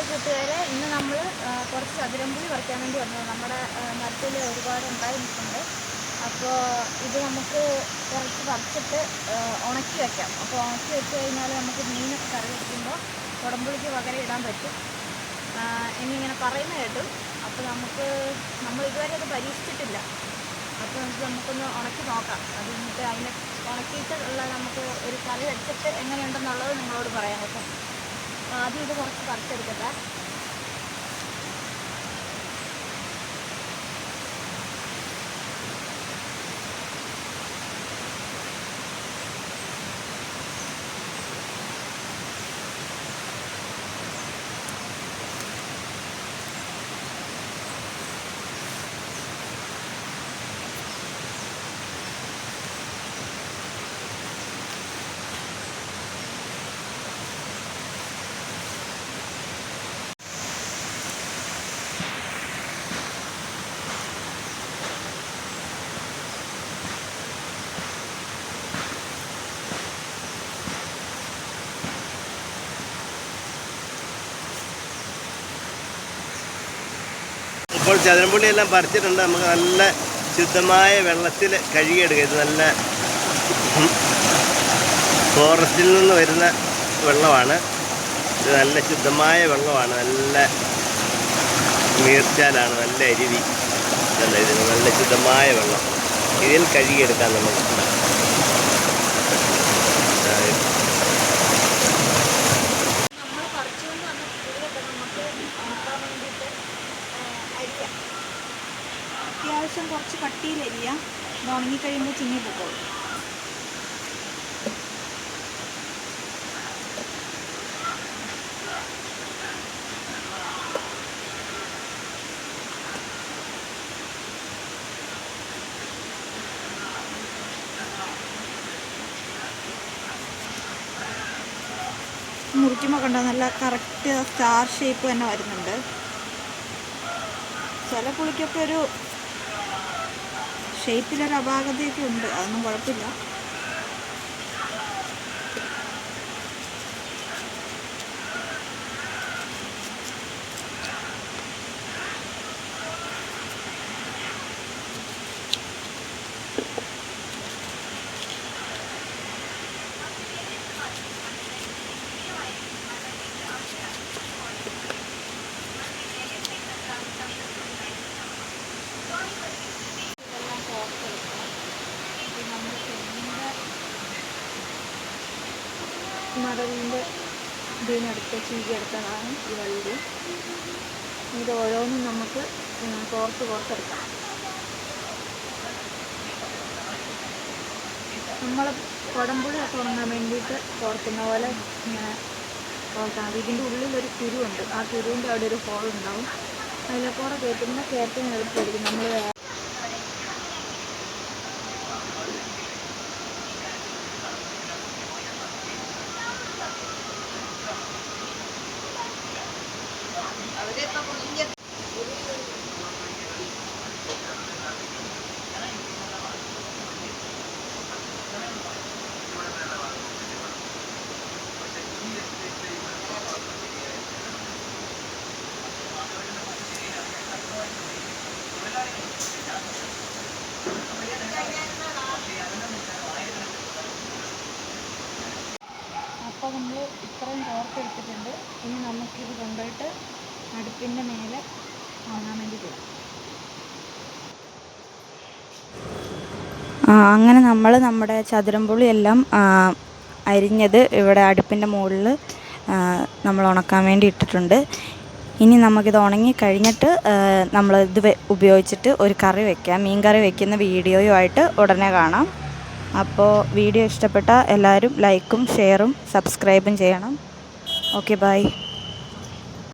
Hi കൂട്ടുകാരെ ഇന്ന് നമ്മൾ കുറച്ച് ചതുരമ്പുളി പറിക്കാൻ വേണ്ടി വന്നത് നമ്മുടെ മരത്തിൽ ഒരുപാട് ഉണ്ടായി അപ്പോൾ ഇത് നമുക്ക് കുറച്ച് പറിച്ചിട്ട് ഉണക്കി വെക്കാം. അപ്പോൾ ഉണക്കി വെച്ച് കഴിഞ്ഞാൽ നമുക്ക് മീനൊക്കെ കറി വെക്കുമ്പോൾ കുടമ്പുളിക്ക് പകരം ഇടാൻ പറ്റും. എന്നിങ്ങനെ പറയുന്ന കേട്ടു. അപ്പോൾ നമുക്ക് നമ്മൾ ഇതുവരെ അത് പരീക്ഷിച്ചിട്ടില്ല. അപ്പോൾ നമുക്ക് നമുക്കൊന്ന് ഉണക്കി നോക്കാം. അത് എന്നിട്ട് അതിനെ ഉണക്കിയിട്ടുള്ള നമുക്ക് ഒരു കറി വെച്ചിട്ട് എങ്ങനെയുണ്ടെന്നുള്ളത് നിങ്ങളോട് പറയാം കേട്ടോ. ആദ്യം ഇത് കുറച്ച് പറിച്ചെടുക്കട്ടെ ഇപ്പോൾ ചതുരമ്പുള്ളിയെല്ലാം പറിച്ചിട്ടുണ്ട്. നമുക്ക് നല്ല ശുദ്ധമായ വെള്ളത്തിൽ കഴുകിയെടുക്കുക ഇത് നല്ല ഫോറസ്റ്റിൽ നിന്ന് വരുന്ന വെള്ളമാണ്. ഇത് നല്ല ശുദ്ധമായ വെള്ളമാണ്. നല്ല നീർച്ചാലാണ് നല്ല അരുവി. നല്ല ഇത് നല്ല ശുദ്ധമായ വെള്ളം. ഇതിൽ കഴുകിയെടുക്കാം നമുക്ക് ആ, നമ്മൾ പറിച്ചുകൊണ്ട് വന്ന പുളിയൊക്കെ നമുക്ക് ഉണക്കാൻ വേണ്ടിയിട്ട് അരിയാം അത്യാവശ്യം കുറച്ച് കട്ടിയിൽ അരിയാം. ഇത് ഉണങ്ങിക്കഴിയുമ്പോൾ ചിങ്ങി പോകും മുറിക്കുമ്പോൾ കണ്ടോ നല്ല കറക്റ്റ് സ്റ്റാർ ഷേപ്പ് തന്നെ വരുന്നുണ്ട്. ചില പുളിക്കൊക്കെ ഒരു ഷേപ്പിലൊരു അപാകതയൊക്കെ ഉണ്ട്. അതൊന്നും കുഴപ്പമില്ല. മടലിന്റെ ഇതിനടുത്ത് ചീകിയെടുത്തതാണ് ഈ വള്ളി. ഇത് ഓരോന്നും നമുക്ക് കോർത്ത് കോർത്തെടുക്കാം നമ്മൾ കുടമ്പുളിയൊക്കെ ഉണങ്ങാൻ വേണ്ടിയിട്ട് കോർക്കുന്ന പോലെ ഇങ്ങനെ അത് ഇതിന്റെ ഉള്ളിലൊരു കുരുവുണ്ട്. ആ കുരുവിന്റെ അവിടെ ഒരു ഹോൾ ഉണ്ടാവും. കുറെ കയറ്റുമ്പോൾ കയറ്റം എളുപ്പമായിരിക്കും നമ്മൾ അപ്പോൾ നമ്മൾ ഇത്രയും കോർത്തെടുത്തിട്ടുണ്ട് ഇനി നമുക്കിത് കൊണ്ടുപോയിട്ട് അടുപ്പിന്റെ മേലെ ഉണങ്ങാൻ വേണ്ടി അങ്ങനെ നമ്മൾ നമ്മുടെ ചതുരമ്പുളി എല്ലാം അരിഞ്ഞത് ഇവിടെ അടുപ്പിന്റെ മുകളിൽ നമ്മൾ ഉണക്കാൻ വേണ്ടി ഇട്ടിട്ടുണ്ട്. ഇനി നമുക്കിത് ഉണങ്ങി കഴിഞ്ഞിട്ട് നമ്മൾ ഇത് ഉപയോഗിച്ചിട്ട് ഒരു കറി വെക്കാം. മീൻ കറി വെക്കുന്ന വീഡിയോയുമായിട്ട് ഉടനെ കാണാം. അപ്പോൾ വീഡിയോ ഇഷ്ടപ്പെട്ട എല്ലാവരും ലൈക്കും ഷെയറും സബ്സ്ക്രൈബും ചെയ്യണം. Okay bye.